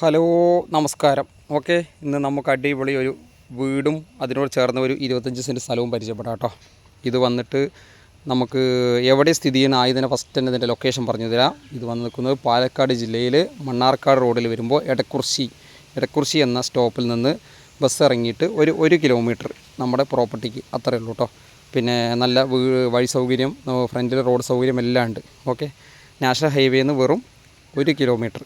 Hello നമസ്കാരം. Okay ഇന്ന് നമുക്ക് അടിപൊളി ഒരു വീടും അതിനോട് ചേർന്ന ഒരു ഇരുപത്തഞ്ച് സെന്റ് സ്ഥലവും പരിചയപ്പെടാം കേട്ടോ. ഇത് വന്നിട്ട് നമുക്ക് എവിടെ സ്ഥിതി ചെയ്യുന്ന ആയതിനെ ഫസ്റ്റ് തന്നെ ഇതിന്റെ ലൊക്കേഷൻ പറഞ്ഞു തരാം. ഇത് വന്ന് നിൽക്കുന്നത് പാലക്കാട് ജില്ലയിൽ മണ്ണാർക്കാട് റോഡിൽ വരുമ്പോൾ എടക്കുർശി എടക്കുർശി എന്ന സ്റ്റോപ്പിൽ നിന്ന് ബസ് ഇറങ്ങിയിട്ട് ഒരു ഒരു കിലോമീറ്റർ നമ്മുടെ പ്രോപ്പർട്ടിക്ക് അത്രയേ ഉള്ളൂ കേട്ടോ. പിന്നെ നല്ല വഴി സൗകര്യം ഫ്രണ്ടിൽ റോഡ് സൗകര്യം എല്ലാം ഉണ്ട്. ഓക്കെ നാഷണൽ ഹൈവേന്ന് വെറും ഒരു കിലോമീറ്റർ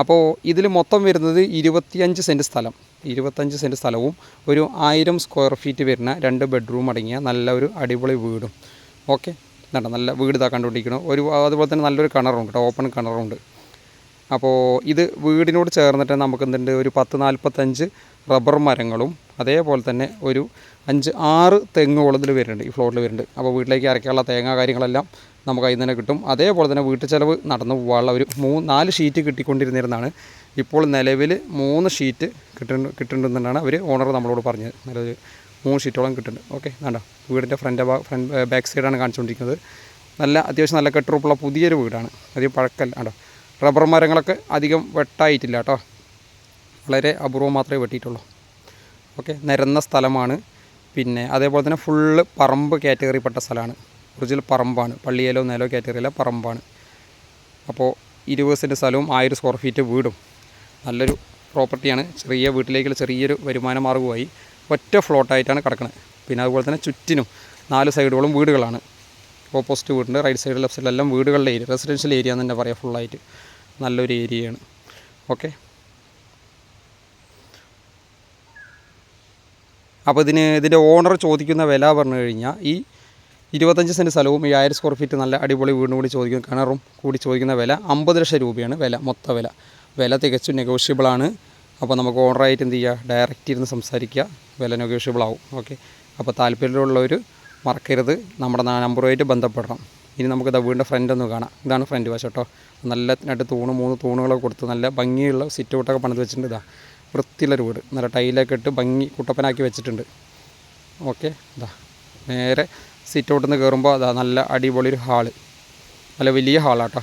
അപ്പോൾ ഇതിൽ മൊത്തം വരുന്നത് ഇരുപത്തിയഞ്ച് സെന്റ് സ്ഥലം. ഇരുപത്തഞ്ച് സെന്റ് സ്ഥലവും ഒരു ആയിരം സ്ക്വയർ ഫീറ്റ് വരുന്ന രണ്ട് ബെഡ്റൂം അടങ്ങിയ നല്ലൊരു അടിപൊളി വീടും. ഓക്കെ? എന്താണ് നല്ല വീട് ഇതാ കണ്ടുപിടിക്കണം ഒരു അതുപോലെ തന്നെ നല്ലൊരു കിണറുണ്ട് കേട്ടോ. ഓപ്പൺ കിണറുണ്ട്. അപ്പോൾ ഇത് വീടിനോട് ചേർന്നിട്ട് നമുക്ക് എന്തുണ്ട്? ഒരു പത്ത് നാൽപ്പത്തഞ്ച് റബ്ബർ മരങ്ങളും അതേപോലെ തന്നെ ഒരു അഞ്ച് ആറ് തെങ്ങുകളും ഇതിൽ വരുന്നുണ്ട്. ഈ ഫ്ലോറിൽ വരുന്നുണ്ട്. അപ്പോൾ വീട്ടിലേക്ക് അരയ്ക്കാനുള്ള തേങ്ങ കാര്യങ്ങളെല്ലാം നമുക്ക് അതിൽ തന്നെ കിട്ടും. അതേപോലെ തന്നെ വീട്ടു ചിലവ് നടന്നു പോകാനുള്ള ഒരു മൂന്ന് നാല് ഷീറ്റ് കിട്ടിക്കൊണ്ടിരുന്നിരുന്നതാണ് ഇപ്പോൾ നിലവിൽ മൂന്ന് ഷീറ്റ് കിട്ടുന്നു കിട്ടുന്നുണ്ടെന്നാണ് അവർ ഓണർ നമ്മളോട് പറഞ്ഞത്. നിലവിൽ മൂന്ന് ഷീറ്റോളം കിട്ടുന്നുണ്ട്. ഓക്കെ വേണ്ട വീടിന്റെ ഫ്രണ്ട് ഫ്രണ്ട് ബാക്ക് സൈഡാണ് കാണിച്ചുകൊണ്ടിരിക്കുന്നത്. നല്ല അത്യാവശ്യം നല്ല കെട്ടുറപ്പുള്ള പുതിയൊരു വീടാണ്. അധികം പഴക്കല്ല കേട്ടോ റബ്ബർ മരങ്ങളൊക്കെ അധികം വെട്ടായിട്ടില്ല കേട്ടോ. വളരെ അപൂർവം മാത്രമേ വെട്ടിയിട്ടുള്ളൂ. ഓക്കെ നിരന്ന സ്ഥലമാണ്. പിന്നെ അതേപോലെ തന്നെ ഫുള്ള് പറമ്പ് കാറ്റഗറിപ്പെട്ട സ്ഥലമാണ്. ഒറിജിനൽ പറമ്പാണ്. പള്ളിയിലോ നിലോ കാറ്റഗറിയിലെ പറമ്പാണ്. അപ്പോൾ ഇരുപത് സെന്റ് സ്ഥലവും ആയിരം സ്ക്വയർ ഫീറ്റ് വീടും. നല്ലൊരു പ്രോപ്പർട്ടിയാണ്. ചെറിയ വീട്ടിലേക്കുള്ള ചെറിയൊരു വരുമാന മാർഗമായി ഒറ്റ ഫ്ലോട്ടായിട്ടാണ് കിടക്കുന്നത് പിന്നെ അതുപോലെ തന്നെ ചുറ്റിനും നാല് സൈഡുകളും വീടുകളാണ്. ഓപ്പോസിറ്റ് വീടുണ്ട് റൈറ്റ് സൈഡ് ലെഫ്റ്റ് സൈഡിലെല്ലാം വീടുകളുടെ ഏരിയ റെസിഡൻഷ്യൽ ഏരിയ എന്ന് തന്നെ പറയാം ഫുള്ളായിട്ട് നല്ലൊരു ഏരിയയാണ് ഓക്കെ അപ്പോൾ ഇതിന് ഇതിന്റെ ഓണർ ചോദിക്കുന്ന വില പറഞ്ഞു കഴിഞ്ഞാൽ ഈ ഇരുപത്തഞ്ച് സെന്റ് സ്ഥലവും ഈ ആയിരം സ്ക്വയർ ഫീറ്റ് നല്ല അടിപൊളി വീടിനും കൂടി ചോദിക്കുന്ന കിണറും കൂടി ചോദിക്കുന്ന വില അമ്പത് ലക്ഷം രൂപയാണ് വില മൊത്ത വില. വില തികച്ചും നെഗോഷ്യബിളാണ് അപ്പോൾ നമുക്ക് ഓണറായിട്ട് എന്ത് ചെയ്യുക? ഡയറക്റ്റ് ഇരുന്ന് സംസാരിക്കുക. വില നെഗോഷ്യബിൾ ആവും. ഓക്കെ അപ്പോൾ താല്പര്യമുള്ളവർ മറക്കരുത്. നമ്മുടെ നമ്പറുമായിട്ട് ബന്ധപ്പെടണം. ഇനി നമുക്ക് ഇതാ വീടിന്റെ ഫ്രണ്ട് ഒന്ന് കാണാം. ഇതാണ് ഫ്രണ്ട് വശം കേട്ടോ. നല്ല രണ്ട് തൂണ് മൂന്ന് തൂണുകളൊക്കെ കൊടുത്ത് നല്ല ഭംഗിയുള്ള സിറ്റ് ഔട്ടൊക്കെ പണിത് വെച്ചിട്ടുണ്ട് ഇതാ വൃത്തിയുള്ളൊരു വീട്. നല്ല ടൈലൊക്കെ ഇട്ട് ഭംഗി കുട്ടപ്പനാക്കി വെച്ചിട്ടുണ്ട്. ഓക്കെ ഇതാ നേരെ സിറ്റ് ഔട്ടിൽ നിന്ന് കയറുമ്പോൾ അതാ നല്ല അടിപൊളി ഒരു ഹാൾ. നല്ല വലിയ ഹാളാട്ടോ.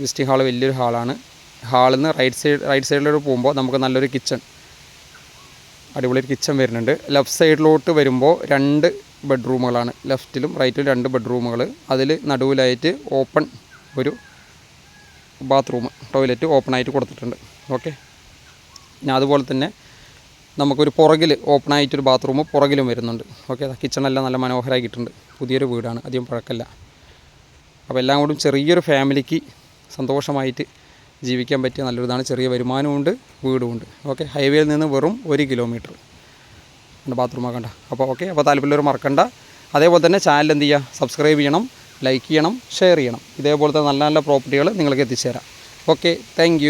വിസിറ്റിംഗ് ഹാൾ വലിയൊരു ഹാളാണ്. ഹാളിൽ നിന്ന് റൈറ്റ് സൈഡ് റൈറ്റ് സൈഡിലോട്ട് പോകുമ്പോൾ നമുക്ക് നല്ലൊരു കിച്ചൺ അടിപൊളി ഒരു കിച്ചൺ വരുന്നുണ്ട്. ലെഫ്റ്റ് സൈഡിലോട്ട് വരുമ്പോൾ രണ്ട് ബെഡ്റൂമുകളാണ് ലെഫ്റ്റിലും റൈറ്റിലും രണ്ട് ബെഡ്റൂമുകൾ അതിൽ നടുവിലായിട്ട് ഓപ്പൺ ഒരു ബാത്റൂം ടോയ്ലറ്റ് ഓപ്പൺ ആയിട്ട് കൊടുത്തിട്ടുണ്ട്. ഓക്കെ പിന്നെ അതുപോലെ തന്നെ നമുക്കൊരു പുറകിൽ ഓപ്പൺ ആയിട്ടൊരു ബാത്റൂം പുറകിലും വരുന്നുണ്ട്. ഓക്കെ കിച്ചണെല്ലാം നല്ല മനോഹരമാക്കിയിട്ടുണ്ട് പുതിയൊരു വീടാണ് അധികം പഴക്കമല്ല അപ്പോൾ എല്ലാം കൊണ്ടും ചെറിയൊരു ഫാമിലിക്ക് സന്തോഷമായിട്ട് ജീവിക്കാൻ പറ്റിയ നല്ലൊരിതാണ്. ചെറിയ വരുമാനമുണ്ട് വീടുമുണ്ട് ഓക്കെ ഹൈവേയിൽ നിന്ന് വെറും ഒരു കിലോമീറ്റർ എന്റെ ബാത്റൂം ആക്കണ്ട അപ്പോൾ ഓക്കെ അപ്പോൾ താല്പര്യമുള്ളവർ മറക്കണ്ട. അതേപോലെ തന്നെ ചാനൽ എന്ത് ചെയ്യുക സബ്സ്ക്രൈബ് ചെയ്യണം ലൈക്ക് ചെയ്യണം ഷെയർ ചെയ്യണം. ഇതേപോലത്തെ നല്ല നല്ല പ്രോപ്പർട്ടികൾ നിങ്ങൾക്ക് എത്തിച്ചേരാം. Okay thank